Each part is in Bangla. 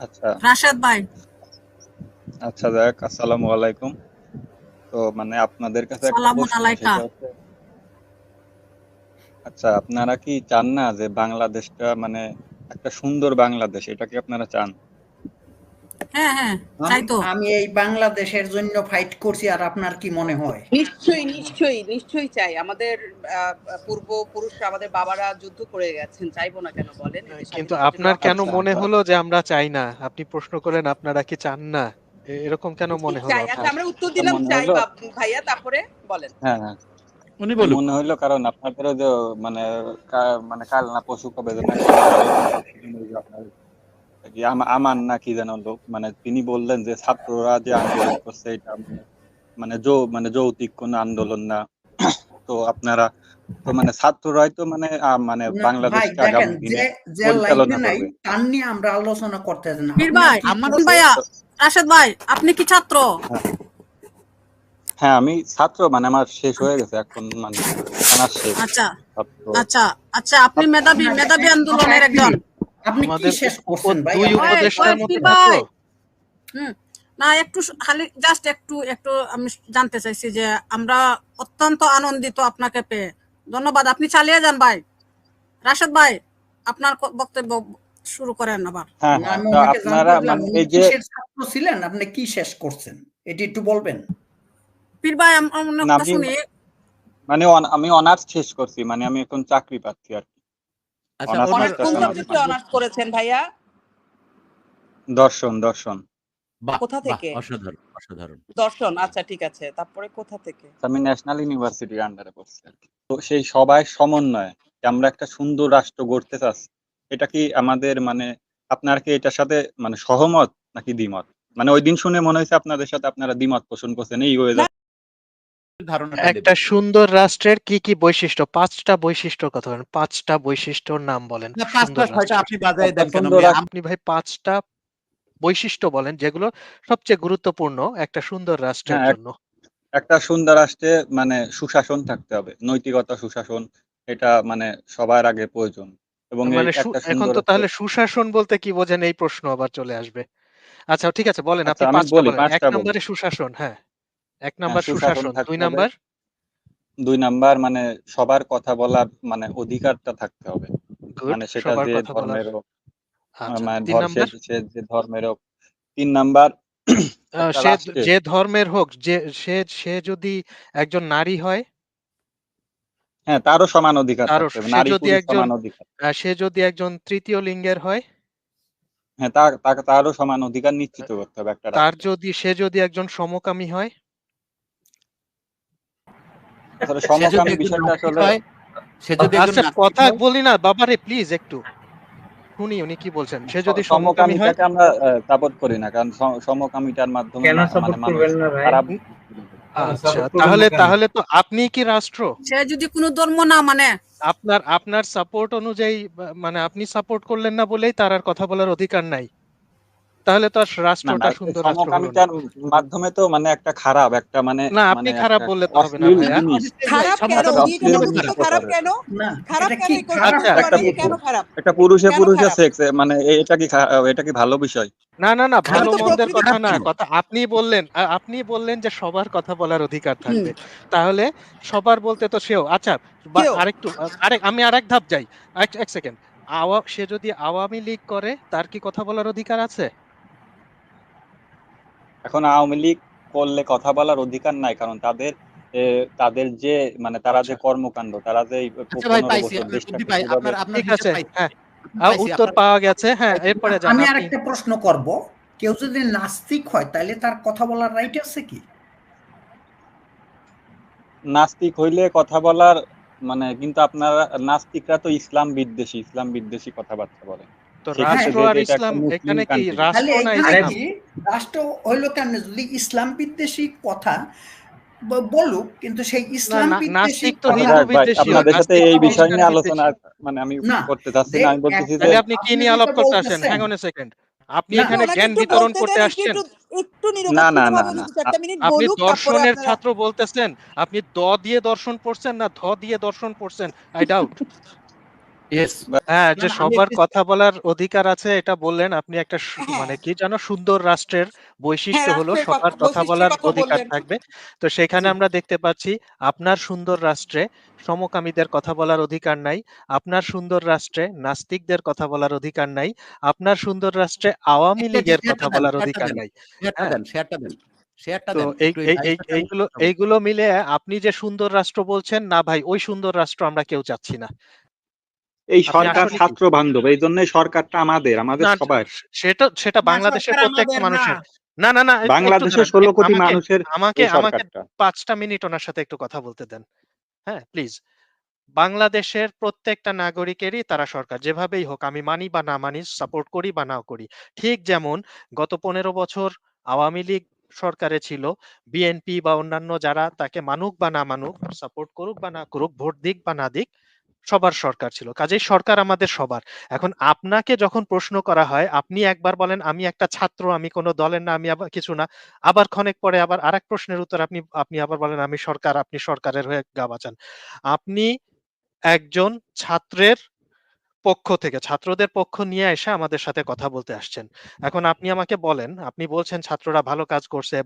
আচ্ছা। রাশেদ ভাই। আচ্ছা যাক আসসালামু আলাইকুম। তো মানে আপনাদের কাছে আচ্ছা আপনারা কি চান না যে বাংলাদেশটা মানে একটা সুন্দর বাংলাদেশ? এটা কি আপনারা চান? হ্যাঁ হ্যাঁ তাই তো। আমি এই বাংলাদেশের জন্য ফাইট করছি আর আপনার কি মনে হয়? নিশ্চয়ই নিশ্চয়ই নিশ্চয়ই চাই। আমাদের পূর্বপুরুষরা আমাদের বাবারা যুদ্ধ করে গেছেন চাইব না কেন বলেন? কিন্তু আপনার কেন আচ্ছা, মনে। হলো যে আমরা চাই না? আপনি প্রশ্ন করেন আপনারা কি চান না? এরকম কেন মনে হলো চাই। আচ্ছা? আমরা উত্তর দিলাম চাই ভাইয়া তারপরে বলেন। হ্যাঁ হ্যাঁ। উনি বলুন মনে হইল কারণ আপনাদের মানে মানে কাল না পশু কবে কি আমার না কি যেন লোক মানে তিনি বললেন যে ছাত্ররা যে আন্দোলন করছে এটা মানে- মানে যৌ মানে যৌতিক কোন আন্দোলন না। তো আপনারা তো মানে ছাত্ররাই তো মানে মানে। তার নিয়ে আমরা আলোচনা বীর ভাই ভাইয়া রাশেদ ভাই আপনি কি ছাত্র? হ্যাঁ। আমি ছাত্র মানে আমার শেষ হয়ে গেছে এখন মানে আচ্ছা আচ্ছা আচ্ছা আপনি মেধাবী মেধাবী আন্দোলনের একজন। আপনি কি শেষ করছেন ভাই? দুই উপদেষ্টার মতো ভাই। না একটু খালি জাস্ট একটু একটু আমি জানতে চাইছি যে আমরা অত্যন্ত আনন্দিত আপনাকে পেয়ে। ধন্যবাদ। আপনি চালিয়ে যান ভাই। রাশেদ ভাই আপনার বক্তব্য শুরু করেন আবার। হ্যাঁ হ্যাঁ। আপনারা মানে চাইলাম, এই যে ছাত্র ছিলেন? আপনি কি শেষ করছেন? এটি একটু বলবেন। পীর ভাই আমি- মানে আমি অনার্স শেষ করছি মানে আমি এখন চাকরি পাচ্ছি আর কি। আচ্ছা অনার্স কোন সাবজেক্টে অনার্স করেছেন ভাইয়া? দর্শন দর্শন। কোথা থেকে? অসাধারণ অসাধারণ। দর্শন আচ্ছা ঠিক আছে। তারপরে কোথা থেকে? আমি ন্যাশনাল ইউনিভার্সিটির আন্ডারে পড়ছি তো সেই সবাই সমন্বয়ে যে আমরা একটা সুন্দর রাষ্ট্র গড়তে চাচ্ছি এটা কি আমাদের মানে আপনার কি এটার সাথে মানে সহমত নাকি দ্বিমত? মানে ওই দিন শুনে মনে হয়েছে আপনাদের সাথে আপনারা দ্বিমত পোষণ করছেন এই ওয়েদার ধারণাটা একটা সুন্দর রাষ্ট্রের কি কি বৈশিষ্ট্য? পাঁচটা বৈশিষ্ট্যর কথা বলেন পাঁচটা বৈশিষ্ট্যর নাম বলেন। আপনি বাজায় দেন কেন আপনি ভাই পাঁচটা বৈশিষ্ট্য বলেন যেগুলো সবচেয়ে গুরুত্বপূর্ণ একটা সুন্দর রাষ্ট্রের হ্যাঁ, জন্য। একটা সুন্দর রাষ্ট্রে মানে সুশাসন থাকতে হবে নৈতিকতা সুশাসন এটা মানে সবার আগে প্রয়োজন। এবং মানে এখন তো তাহলে সুশাসন বলতে কি বোঝেন? এই প্রশ্ন আবার চলে আসবে। আচ্ছা ঠিক আছে বলেন আপনি আচ্ছা, পাঁচটা বলেন। এক নম্বরে সুশাসন হ্যাঁ। এক নাম্বার সুশাসন সুশাসন দুই নাম্বার? দুই নাম্বার মানে সবার কথা বলার মানে অধিকারটা থাকতে হবে। মানে সেটা যে ধর্মের আচ্ছা মানে সে- যে ধর্মের হোক তিন নাম্বার সে যে ধর্মের হোক যে সে সে যদি একজন নারী হয়? হ্যাঁ তারও সমান অধিকার নারী যদি একজন- অধিকার। সে যদি একজন তৃতীয় লিঙ্গের হয়? হ্যাঁ তার তারও সমান অধিকার নিশ্চিত করতে হবে একটা তার যদি সে যদি একজন সমকামী হয়? আসলে সমকামী বিষয়টা আসলে সে যদি একজন আচ্ছা কথা বলি না বাবারে প্লিজ একটু। শুনি উনি কি বলছেন। সে যদি সমকামী হয় আমরা সাপোর্ট করি না কারণ সমকামিতার মাধ্যমে কেন সাপোর্ট মানে মানুষ করবেন না ভাই? আচ্ছা তাহলে তাহলে তো আপনি কি রাষ্ট্র? সে যদি কোনো ধর্ম না মানে। আপনার আপনার সাপোর্ট অনুযায়ী মানে আপনি সাপোর্ট করলেন না বলেই তার আর কথা বলার অধিকার নাই। তাহলে তো রাষ্ট্রটা সুন্দর সমকামিতার মাধ্যমে তো মানে একটা খারাপ একটা মানে না, আপনি মানে খারাপ বললে তো হবে না খারাপ কেন? খারাপ কেন? খারাপ কেন কি এই কোশ্চেন খারাপ আচ্ছা, একটা কেন খারাপ? একটা পুরুষে পুরুষে সেক্স মানে এটা কি এটা কি ভালো বিষয়? না না না ভালো মন্দের কথা না কথা আপনি বললেন আপনি বললেন যে সবার কথা বলার অধিকার থাকবে। তাহলে সবার বলতে তো সেও আচ্ছা আরেকটু আরেক আমি আরেক ধাপ যাই। এক এক সেকেন্ড আওয়া সে যদি আওয়ামী লীগ করে তার কি কথা বলার অধিকার আছে? এখন আওয়ামী লীগ করলে কথা বলার অধিকার নাই কারণ তাদের তাদের যে মানে তারা যে আচ্ছা। কর্মকাণ্ড তারা যে আচ্ছা। হ্যাঁ। উত্তর পাওয়া গেছে। হ্যাঁ এরপরে আমি আরেকটা প্রশ্ন করব। কেউ যদি নাস্তিক হয় তাহলে তার কথা বলার রাইট আছে কি? নাস্তিক হইলে কথা বলার মানে কিন্তু আপনারা নাস্তিকরা তো ইসলাম বিদ্বেষী। ইসলাম বিদ্বেষী কথাবার্তা বলে। তো রাষ্ট্র আর ইসলাম মুসলিম এখানে কি রাষ্ট্র না ইসলাম রাষ্ট্র হইল কেন? যদি ইসলাম বিদ্বেষী কথা বলুক কিন্তু সেই ইসলাম নাস্তিক তো হিন্দু বিদ্বেষী, আপনাদের সাথে এই বিষয় নিয়ে আলোচনা মানে আমি করতে চাচ্ছি না আমি বলতেছি যে আপনি কি নিয়ে আলাপ করতে আসেন? হ্যাং অন এ সেকেন্ড আপনি এখানে জ্ঞান বিতরণ করতে আসছেন। না, না, না, আপনি দর্শনের ছাত্র বলতেছেন। আপনি দ দিয়ে দর্শন পড়ছেন না ধ দিয়ে দর্শন পড়ছেন? I doubt. হ্যাঁ যে সবার কথা বলার অধিকার আছে এটা বললেন আপনি একটা হ্যাঁ। মানে কি জানো সুন্দর রাষ্ট্রের বৈশিষ্ট্য হলো সবার কথা- বলার অধিকার থাকবে। তো সেখানে আমরা দেখতে পাচ্ছি আপনার সুন্দর রাষ্ট্রে সমকামীদের কথা বলার অধিকার নাই আপনার সুন্দর রাষ্ট্রে নাস্তিকদের কথা বলার অধিকার নাই আপনার সুন্দর রাষ্ট্রে আওয়ামী লীগের কথা বলার অধিকার নাই। হ্যাঁ। এইগুলো মিলে আপনি যে সুন্দর রাষ্ট্র বলছেন না ভাই ওই সুন্দর রাষ্ট্র আমরা কেউ চাচ্ছি না। এই সরকার ছাত্র বান্ধব এই জন্য সরকারটা আমাদের আমাদের সবার সেটা সেটা বাংলাদেশের সরকার প্রত্যেকটা মানুষের। না। না না বাংলাদেশের। ষোলো কোটি মানুষের আমাকে আমাকে পাঁচটা মিনিট ওনার সাথে একটু কথা বলতে দেন। হ্যাঁ প্লিজ। বাংলাদেশের প্রত্যেকটা নাগরিকেরই তারা সরকার যেভাবেই হোক আমি মানি বা না মানি সাপোর্ট করি বা নাও করি। ঠিক যেমন গত পনেরো বছর আওয়ামী লীগ সরকারে ছিল বিএনপি বা অন্যান্য যারা তাকে মানুক বা না মানুক সাপোর্ট করুক বা না করুক ভোট দিক বা না দিক সবার সরকার ছিল, কাজেই সরকার আমাদের সবার। এখন আপনাকে যখন প্রশ্ন করা হয়, আপনি একবার বলেন, আমি একটা ছাত্র, আমি কোনো দলের না, আমি আবার কিছু না। আবার ক্ষণেক পরে আবার আরেক প্রশ্নের উত্তর আপনি আপনি আবার বলেন, আমি সরকার, আপনি সরকারের হয়ে গা বাঁচান। আপনি একজন ছাত্রের পক্ষ থেকে ছাত্রদের পক্ষ নিয়ে এসে আমাদের সাথে কথা বলতে আসছেন। এখন আপনি আমাকে বলেন আপনি বলছেন ছাত্ররা ভালো কাজ করছে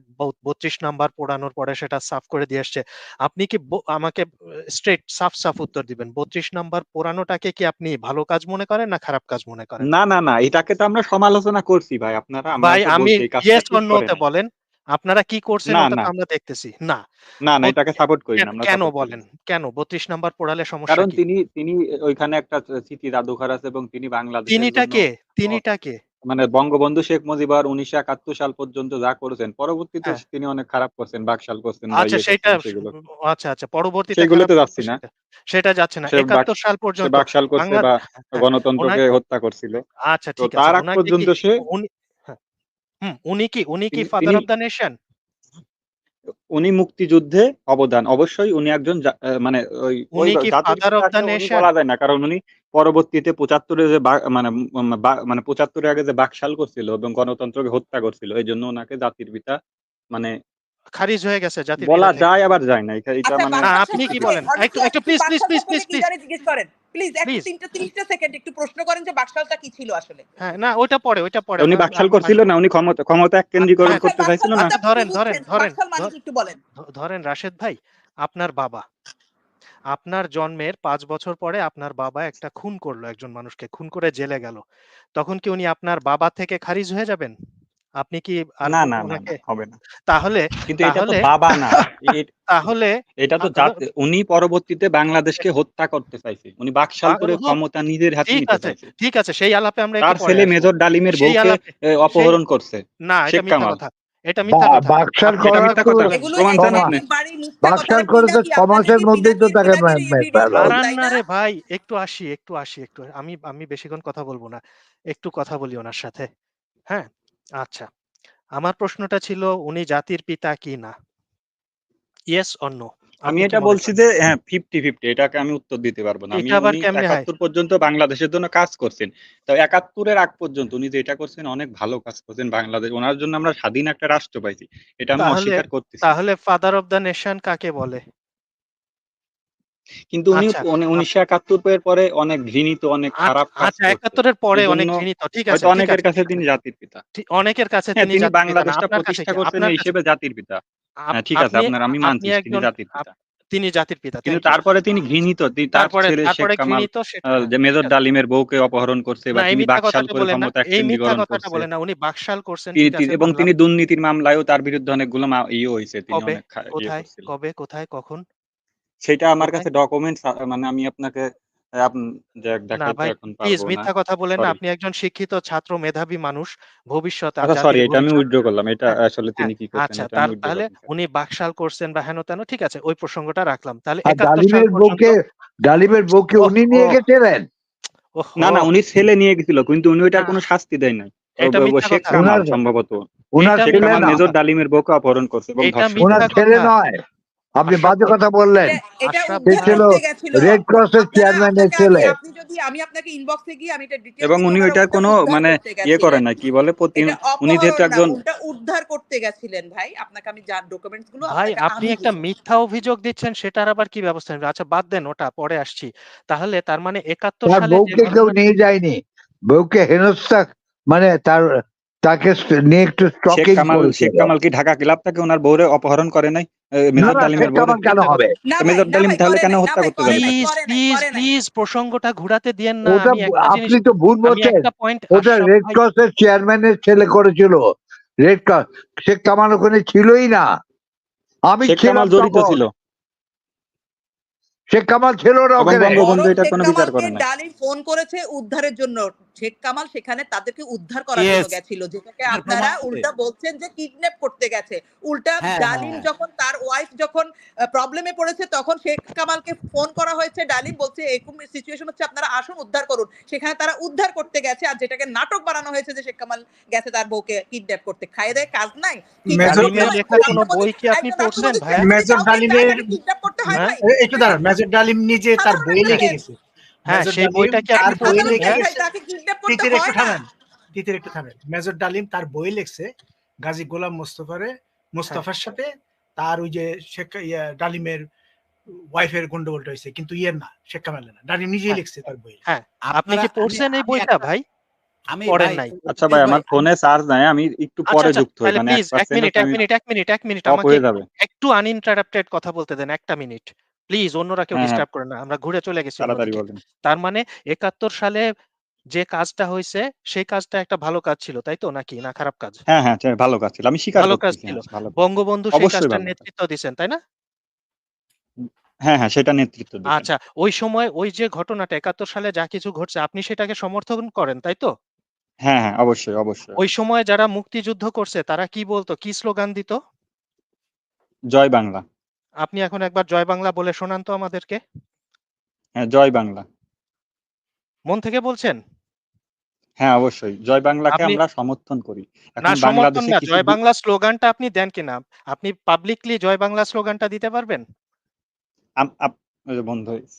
বত্রিশ নাম্বার পড়ানোর পরে সেটা সাফ করে দিয়ে আসছে। আপনি কি আমাকে স্ট্রেট সাফ সাফ উত্তর দিবেন? বত্রিশ নাম্বার পড়ানোটাকে কি আপনি ভালো কাজ মনে করেন না খারাপ কাজ মনে করেন? না না না এটাকে তো আমরা সমালোচনা করছি ভাই। আপনারা ভাই আমি ইয়েস অর নোতে বলেন। আপনারা কি করছেন। আমরা দেখতেছি। না। না না এটাকে সাপোর্ট করি না কেন- আমরা কেন বলেন? কেন? বত্রিশ নাম্বার পড়ালে সমস্যা কারণ তিনি তিনি ওইখানে একটা স্মৃতি জাদুঘর আছে এবং তিনি বাংলাদেশের তিনিটা জন্য কে? তিনিটা কে? মানে বঙ্গবন্ধু শেখ মুজিবর উনিশশো একাত্তর সাল পর্যন্ত যা করেছেন পরবর্তীতে হ্যাঁ। তিনি অনেক খারাপ করছেন বাকশাল করছেন আচ্ছা ইয়ে সেটা আচ্ছা আচ্ছা পরবর্তীতে সেগুলোতে যাচ্ছি না। সেটা- যাচ্ছে না। একাত্তর সাল পর্যন্ত বাকশাল করছে বা গণতন্ত্রকে হত্যা করছিল। আচ্ছা ঠিক তার আছে আগ পর্যন্ত সে হুম উনি কি উনি কি ফাদার অফ দ্য নেশন উনি মুক্তিযুদ্ধে অবদান। অবশ্যই উনি একজন মানে ওই পিতা the উনি nation? বলা যায় না কারণ উনি পরবর্তীতে পঁচাত্তরে যে বা- মানে বা- মানে পঁচাত্তরের আগে যে বাকশাল করছিল এবং গণতন্ত্রকে হত্যা করছিল এই জন্য ওনাকে জাতির পিতা মানে খারিজ হয়ে গেছে জাতির বলা যায় আবার যায় না। এটা এটা আচ্ছা, মানে আপনি কি বলেন? একটু- একটু please, বাদশাহ please, সাহেব please, প্লিজ. তিনটা তিরিশটা সেকেন্ড একটু প্রশ্ন করেন যে বাকশালটা কি ছিল আসলে। হ্যাঁ না ওইটা পরে ওইটা পরে। উনি বাকশাল করছিল না উনি ক্ষমতা ক্ষমতা এক কেন্দ্রীকরণ আচ্ছা, করতে চাইছিল না। ধরেন, ধরেন, ধরেন, মানে একটু বলেন। ধরেন রাশেদ ভাই আপনার বাবা। আপনার জন্মের পাঁচ বছর পরে আপনার বাবা একটা খুন করল একজন মানুষকে খুন করে জেলে গেল। তখন কি উনি আপনার বাবা থেকে খারিজ হয়ে যাবেন? আপনি কি না না না হবে না। তাহলে কিন্তু এটা তো বাবা না। তাহলে এটা তো উনি পরবর্তীতে বাংলাদেশকে হত্যা করতে চাইছে। উনি বাকশাল করে ক্ষমতা নিজের হাতে ঠিক নিতে আছে চাইছে। ঠিক আছে সেই আলাপে আমরা তার একটু পরে ছেলে মেজর ডালিমের সেই বউকে অপহরণ করছে। না এটা মিথ্যা কথা এটা মিথ্যা কথা। বাকশাল মিথ্যা কথা। প্রমাণ জানেন আপনি? করে তো মধ্যেই তো তাকে না? ভাই একটু আসি একটু আসি একটু আমি আমি বেশিক্ষণ কথা বলব না একটু কথা বলি ওনার সাথে হ্যাঁ? আচ্ছা আমার প্রশ্নটা ছিল উনি জাতির পিতা কি না? ইয়েস অর নো আমি এটা বলছি যে হ্যাঁ ফিফটি ফিফটি এটাকে আমি উত্তর দিতে পারব না। আমি? একাত্তর পর্যন্ত বাংলাদেশের জন্য কাজ করছেন। তো একাত্তরের আগ পর্যন্ত উনি যেটা করছেন অনেক ভালো কাজ করছেন বাংলাদেশ ওনার জন্য আমরা স্বাধীন একটা রাষ্ট্র পাইছি। এটা আমি অস্বীকার করতেছি। তাহলে ফাদার অফ দ্য নেশন কাকে বলে? কিন্তু উনি আচ্ছা, উনিশশো একাত্তর এর পরে অনেক ঘৃণিত অনেক খারাপ আচ্ছা একাত্তরের পরে অনেক ঘৃণিত ঠিক আছে অনেকের কাছে তিনি জাতির পিতা। অনেকের কাছে হ্যাঁ তিনি বাংলাদেশটা প্রতিষ্ঠা কি? করছেন আপনার এই কাছে- হিসেবে জাতির পিতা। হ্যাঁ ঠিক আছে আপনার আমি মানছি তিনি জাতির পিতা। তিনি জাতির পিতা কিন্তু তারপরে তিনি ঘৃণিত তারপরে তারপরে ঘৃণিত যে মেজর ডালিমের বউকে অপহরণ করছে বা তিনি বাকশাল করে ক্ষমতা এই মিথ্যা কথাটা বলেন না উনি বাকশাল করছেন এবং তিনি দুর্নীতির মামলায়ও তার বিরুদ্ধে অনেকগুলো ইয়ে হয়েছে তিনি কবে? অনেক ইয়ে কোথায়? কবে? কোথায়? কখন? সেটা আমার কাছে ডকুমেন্টস মানে আমি আপনাকে আহ, না ভাই প্লিজ মিথ্যা কথা বলেন না আপনি একজন শিক্ষিত ছাত্র মেধাবী মানুষ ভবিষ্যৎ আর আচ্ছা জাতির সরি এটা আমি উইথড্র করলাম এটা হ্যাঁ, আসলে তিনি কি করছেন আচ্ছা তাহলে উনি বাকশাল করছেন বা হেন তেন ঠিক আছে ওই প্রসঙ্গটা রাখলাম। তাহলে ডালিমের বউকে ডালিমের বউকে উনি নিয়ে গেছিলেন? ওহো, না না উনি ছেলে নিয়ে গেছিল কিন্তু উনি ওইটার কোনো শাস্তি দেয় নাই। শেখ ওনার- সম্ভবত। না। মেজর ডালিমের বউকে অপহরণ করছে এবং এটা মিথ্যা ওনার ছেলে। নয়। আপনি বাজে কথা বললেন। ছিল রেড ক্রসের চেয়ারম্যানের ছেলে। আপনি যদি আমি আপনাকে ইনবক্সে গিয়ে আমি এটা ডিটেইলস এবং উনি ওইটার কোনো মানে ইয়ে করে না কি বলে উনি যেহেতু একজন উদ্ধার করতে গেছিলেন ভাই। আপনাকে আমি যা ডকুমেন্টসগুলো ভাই আপনি একটা মিথ্যা অভিযোগ দিচ্ছেন সেটার আবার কি ব্যবস্থা নেবেন? আচ্ছা বাদ দেন ওটা পরে আসছি। তাহলে তার মানে একাত্তর তার সালে বউকে কেউ নিয়ে যায়নি। বউকে হেনস্থা মানে তার তাকে নিয়ে একটু শেখ স্টকিং কামাল শেখ কামাল কি ঢাকা ক্লাব থেকে ওনার বউরে অপহরণ করে নাই? এ, মেজর ডালিমের বউরে কেন হবে? মেজর ডালিম তাহলে কেন হত্যা করতে? নাই, প্লিজ প্লিজ প্লিজ প্রসঙ্গটা ঘুরাতে দিয়েন না ওটা আমি একটা জিনিস আপনি তো ভুল বলছেন। ওটা রেড ক্রসের চেয়ারম্যানের ছেলে করেছিল। রেড ক্রস শেখ কামাল ওখানে ছিলই না। আমি শেখ কামাল জড়িত ছিল। শেখ কামাল ছিল না ওখানে বঙ্গবন্ধু এটা কোনো বিচার নাই। ডালিম ফোন করেছে উদ্ধারের জন্য। শেখ কামাল সেখানে তাদেরকে উদ্ধার করার জন্য গেছিল যেটাকে আপনারা উল্টা বলছেন যে কিডন্যাপ করতে গেছে। উল্টা হ্যাঁ, ডালিম হ্যাঁ। যখন তার ওয়াইফ যখন প্রবলেমে পড়েছে তখন শেখ কামালকে ফোন করা হয়েছে ডালিম বলছে এরকম সিচুয়েশন হচ্ছে আপনারা আসুন উদ্ধার করুন। সেখানে তারা উদ্ধার করতে গেছে আর যেটাকে নাটক বানানো হয়েছে যে শেখ কামাল গেছে তার বউকে কিডন্যাপ করতে। খাইয়ে দেয় কাজ নাই। মেজর করতে ডালিমের হয়। হয় হ্যাঁ? একটু দাঁড়ান মেজর ডালিম নিজে তার বই লিখে গেছে। হ্যাঁ সেই বইটা কি তার বই লিখে করতে তিতির একটু থামেন তিতির একটু থামেন। মেজর ডালিম তার বই লিখছে গাজী গোলাম মোস্তফারে মোস্তফার সাথে তার ওই যে শেখ ডালিমের ওয়াইফের গন্ডগোলটা হয়েছে কিন্তু ইয়ের না শেখ কামালের না। ডালিম নিজেই হ্যাঁ। লিখছে তার বই। হ্যাঁ আপনি কি পড়ছেন এই বইটা ভাই? আমি পড়েন নাই। আচ্ছা ভাই আমার ফোনে চার্জ নাই আমি একটু আচ্ছা পরে আচ্ছা যুক্ত হই মানে মিনিট এক মিনিট এক মিনিট এক মিনিট আমাকে হয়ে একটু আনইন্টারাপ্টেড কথা বলতে দেন একটা মিনিট প্লিজ অন্যরা কেউ হ্যাঁ, হ্যাঁ। ডিস্টার্ব করে না আমরা ঘুরে চলে গেছি তার মানে একাত্তর সালে যে কাজটা হয়েছে সেই কাজটা একটা ভালো কাজ ছিল তাই তো? নাকি? না খারাপ কাজ? হ্যাঁ হ্যাঁ ভালো কাজ ছিল। আমি স্বীকার ভালো কাজ ছিল। হ্যাঁ, বঙ্গবন্ধু সেই কাজটার নেতৃত্ব দিচ্ছেন তাই না? হ্যাঁ হ্যাঁ সেটা নেতৃত্ব আচ্ছা ওই সময় ওই যে ঘটনাটা একাত্তর সালে যা কিছু ঘটছে আপনি সেটাকে সমর্থন করেন তাই তো? হ্যাঁ হ্যাঁ অবশ্যই অবশ্যই। ওই সময় যারা মুক্তিযুদ্ধ করছে তারা কি বলতো? কি স্লোগান দিত? জয় বাংলা। আপনি এখন একবার জয় বাংলা বলে শোনান তো আমাদেরকে। হ্যাঁ জয় বাংলা। মন থেকে বলছেন? হ্যাঁ অবশ্যই। জয় বাংলাকে আমরা সমর্থন করি। এখন বাংলাদেশে জয় বাংলা স্লোগানটা আপনি দেন কিনা আপনি পাবলিকলি জয় বাংলা স্লোগানটা দিতে পারবেন? বন্ধ হয়েছে।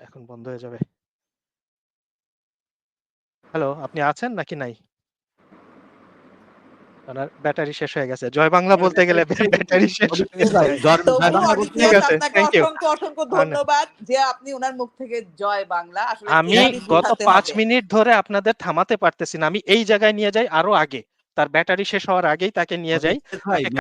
এখন বন্ধ হয়ে যাবে। হ্যালো আপনি আছেন নাকি নাই? ওনার ব্যাটারি শেষ হয়ে গেছে। জয় বাংলা বলতে গেলে ব্যাটারি শেষ হয়ে গেছে। Thank you. অসংখ্য অসংখ্য ধন্যবাদ। যে আপনি ওনার মুখ থেকে জয় বাংলা। আসলে আমি গত বোঝাতে পাঁচ মিনিট ধরে আপনাদের থামাতে পারতেছি না। আমি এই জায়গায় নিয়ে যাই আরও আগে। তার ব্যাটারি শেষ হওয়ার আগেই তাকে নিয়ে যাই। ভাই, তাকে